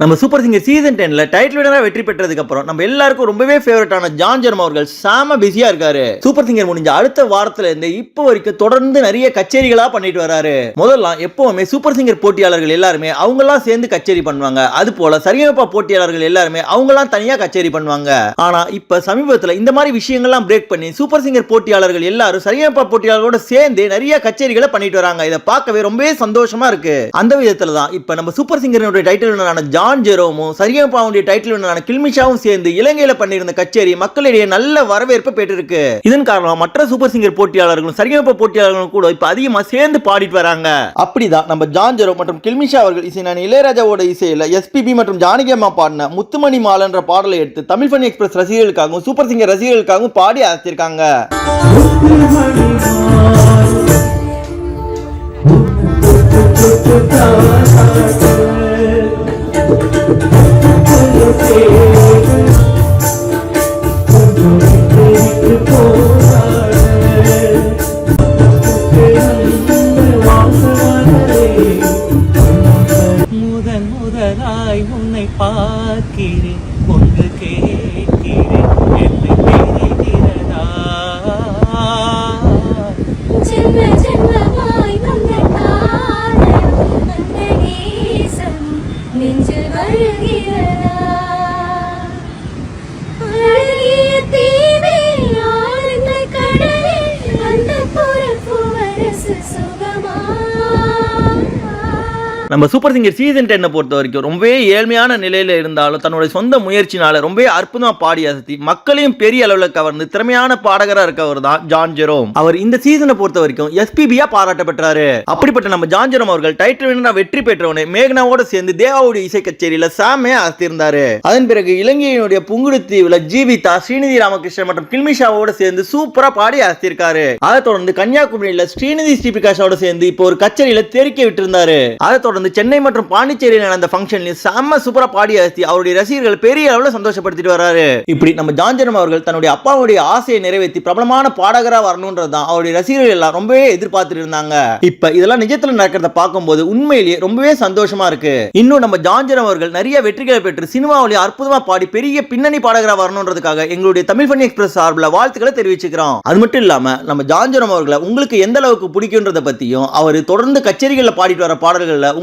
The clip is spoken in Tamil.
நம்ம சூப்பர் சிங்கர் சீசன் டென்ல டைட்டில் விடனா வெற்றி பெற்றதுக்கு அப்புறம் நம்ம எல்லாருக்கும் ரொம்பவே ஃபேவரட்டான ஜான் ஜெர்மா அவர்கள் சாம பிஸியா இருக்காரு. சூப்பர் சிங்கர் முடிஞ்ச அடுத்த வாரத்துல இருந்து இப்போ வரைக்கும் தொடர்ந்து நிறைய கச்சேரிகளா பண்ணிட்டு வராரு. முதல்ல எப்பவுமே சூப்பர் சிங்கர் போட்டியாளர்கள் எல்லாருமே அவங்கெல்லாம் சேர்ந்து கச்சேரி பண்ணுவாங்க. அது போல சரியப்பா போட்டியாளர்கள் எல்லாருமே அவங்கெல்லாம் தனியா கச்சேரி பண்ணுவாங்க. ஆனா இப்ப சமீபத்துல இந்த மாதிரி விஷயங்கள்லாம் பிரேக் பண்ணி சூப்பர் சிங்கர் போட்டியாளர்கள் எல்லாரும் சரியப்பா போட்டியாளர்களோட சேர்ந்து நிறைய கச்சேரிகளை பண்ணிட்டு வராங்க. இதை பார்க்கவே ரொம்பவே சந்தோஷமா இருக்கு. அந்த விதத்துல தான் இப்ப நம்ம சூப்பர் சிங்கரினுடைய டைட்டில் ஜான் ஜான் ஜெரோமும் சரிகமபாவுடைய டைட்டில் வினரான கில்மிஷாவும் சேர்ந்து இலங்கையில பண்ணியிருந்த கச்சேரி மக்களிடையே நல்ல வரவேற்பு பெற்றிருக்கு. இதன் காரணமா மற்ற சூப்பர் சிங்கர் போட்டியாளர்களும் சரிகமபா போட்டியாளர்களும் கூட இப்ப அதிகமா சேர்ந்து பாடிட்டு வராங்க. அப்படிதான் நம்ம ஜான் ஜெரோ மற்றும் கில்மிஷா அவர்கள் இசையான இளையராஜாவோட இசையில எஸ்பிபி மற்றும் ஜானகி அம்மா பாடின முத்துமணி மாலன்ற பாடலை எடுத்து தமிழ் ஃபன் எக்ஸ்பிரஸ் ரசிகர்களுக்காகவும் சூப்பர் சிங்கர் ரசிகர்களுக்காகவும் பாடி அசத்திருக்காங்க முதன் முதலாய் உன்னை பார்க்கிறேன். வருகிறதா? அழகிய தீவே நம்ம சூப்பர் சிங்கர் சீசன் டென்னை பொறுத்த வரைக்கும் ரொம்பவே ஏழ்மையான நிலையில இருந்தாலும் தன்னுடைய சொந்த முயற்சினால ரொம்பவே அற்புதமா பாடி அசத்தி மக்களையும் பெரிய அளவுல கவர்ந்து திறமையான பாடகரா இருக்கவர் தான் ஜான் ஜெரோம். அவர் இந்த சீசனை பொறுத்த வரைக்கும் எஸ்பிபியா பாராட்டப்பட்டாரு அப்படிப்பட்ட நம்ம ஜான் ஜெரோம் அவர்கள் டைட்டில் வினரா வெற்றி பெற்றவனே மேகனாவோட சேர்ந்து தேவாவுடைய இசை கச்சேரியில சாமே அசத்திருந்தாரு. அதன் பிறகு இலங்கையினுடைய புங்குடுதீவுல ஜீவிதா ஸ்ரீநிதி ராமகிருஷ்ணன் மற்றும் கில்மிஷாவோட சேர்ந்து சூப்பரா பாடி அசத்திருக்காரு. அதை தொடர்ந்து கன்னியாகுமரியில ஸ்ரீநிதி ஸ்ரீபிகாஷோட சேர்ந்து இப்போ ஒரு கச்சேரியில தெரிக்க விட்டிருந்தாரு. அதை தொடர்ந்து சென்னை மற்றும் பாண்டிச்சேரியில் நடந்த ஃபங்க்ஷன்லயும் செம்ம சூப்பராக பாடி அசத்தி அவருடைய ரசிகர்கள் பெரிய அளவில் சந்தோஷப்படுத்திட்டு வராரு இப்படி நம்ம ஜான்ஜனம் அவர்கள் தன்னுடைய அப்பாவுடைய ஆசையை நிறைவேற்றி பிரபலமான பாடகராக வரணுன்றது தான் அவருடைய ரசிகர்கள் எல்லாம் ரொம்பவே எதிர்பார்த்துட்டு இருந்தாங்க. இப்ப இதெல்லாம் நிஜத்துல நடக்கிறத பார்க்கும்போது உண்மையிலேயே ரொம்பவே சந்தோஷமா இருக்கு. இன்னும் நம்ம ஜான்ஜனம் அவர்கள் நிறைய வெற்றிகளை பெற்று சினிமாவிலேயே அற்புதமா பாடி பெரிய பின்னணி பாடகராக வரணுன்றதுக்காக எங்களுடைய தமிழ் பண்ணி எக்ஸ்பிரஸ் சார்பில் வாழ்த்துக்களை தெரிவிச்சுக்கிறோம். அது மட்டும் இல்லாம நம்ம ஜான்ஜனம் அவர்களை உங்களுக்கு எந்த அளவுக்கு பிடிக்குன்றதை பத்தியும் அவர் தொடர்ந்து கச்சேரிகளில் பாடிட்டு வர பாடல்கள்ல